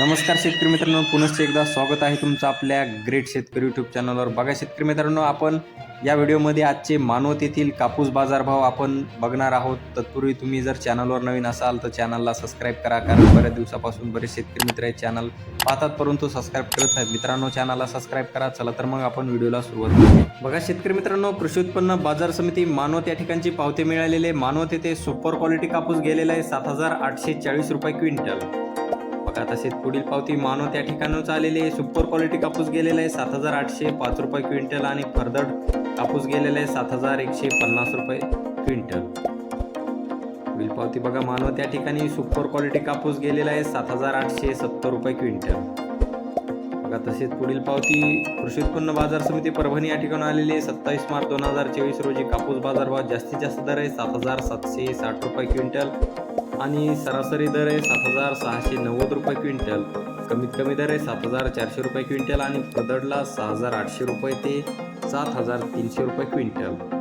नमस्कार शेतकरी मित्रांनो पुनश्च एकदा स्वागत आहे तुमचं आपल्या ग्रेट शेतकरी यूट्यूब चॅनलवर बघा शेतकरी मित्रांनो आपण या व्हिडिओमध्ये आजचे मानवत येथील कापूस बाजारभाव आपण बघणार आहोत. तत्पूर्वी तुम्ही जर चॅनलवर नवीन असाल तर चॅनलला सबस्क्राईब करा कारण बऱ्याच दिवसापासून बरेच शेतकरी मित्र हे चॅनल पाहतात परंतु सबस्क्राईब करत नाहीत. मित्रांनो चॅनलला सबस्क्राईब करा. चला तर मग आपण व्हिडिओला सुरुवात करूया बघा शेतकरी मित्रांनो कृषी उत्पन्न बाजार समिती मानवत या ठिकाणची पावते मिळालेले मानवत येथे सुपर क्वालिटी कापूस गेलेला आहे सात हजार आठशे चाळीस रुपये क्विंटल. बघा तसेच पुढील पावती मानव त्या ठिकाणच आलेली आहे. सुपर क्वालिटी कापूस गेलेला आहे. सात हजार आठशे पाच रुपये क्विंटल आणि फरदड कापूस गेलेला आहे. सात हजार एकशे पन्नास रुपये क्विंटल. पुढील पावती बघा. मानव त्या ठिकाणी सुपर क्वालिटी कापूस गेलेला आहे. सात हजार आठशे सत्तर रुपये क्विंटल. बघा तसेच पुढील पावती कृषी उत्पन्न बाजार समिती परभणी या ठिकाणी आलेली आहे. सत्तावीस मार्च दोन हजार चोवीस रोजी कापूस बाजारभाव जास्तीत जास्त दर आहे. सात हजार सातशे साठ रुपये क्विंटल. आणि सरासरी दर आहे सात हजार सहाशे नव्वद रुपये क्विंटल. कमीत कमी दर आहे सात हजार चारशे रुपये क्विंटल आणि प्रदडला सहा हजार आठशे रुपये ते सात हजार तीनशे रुपये क्विंटल.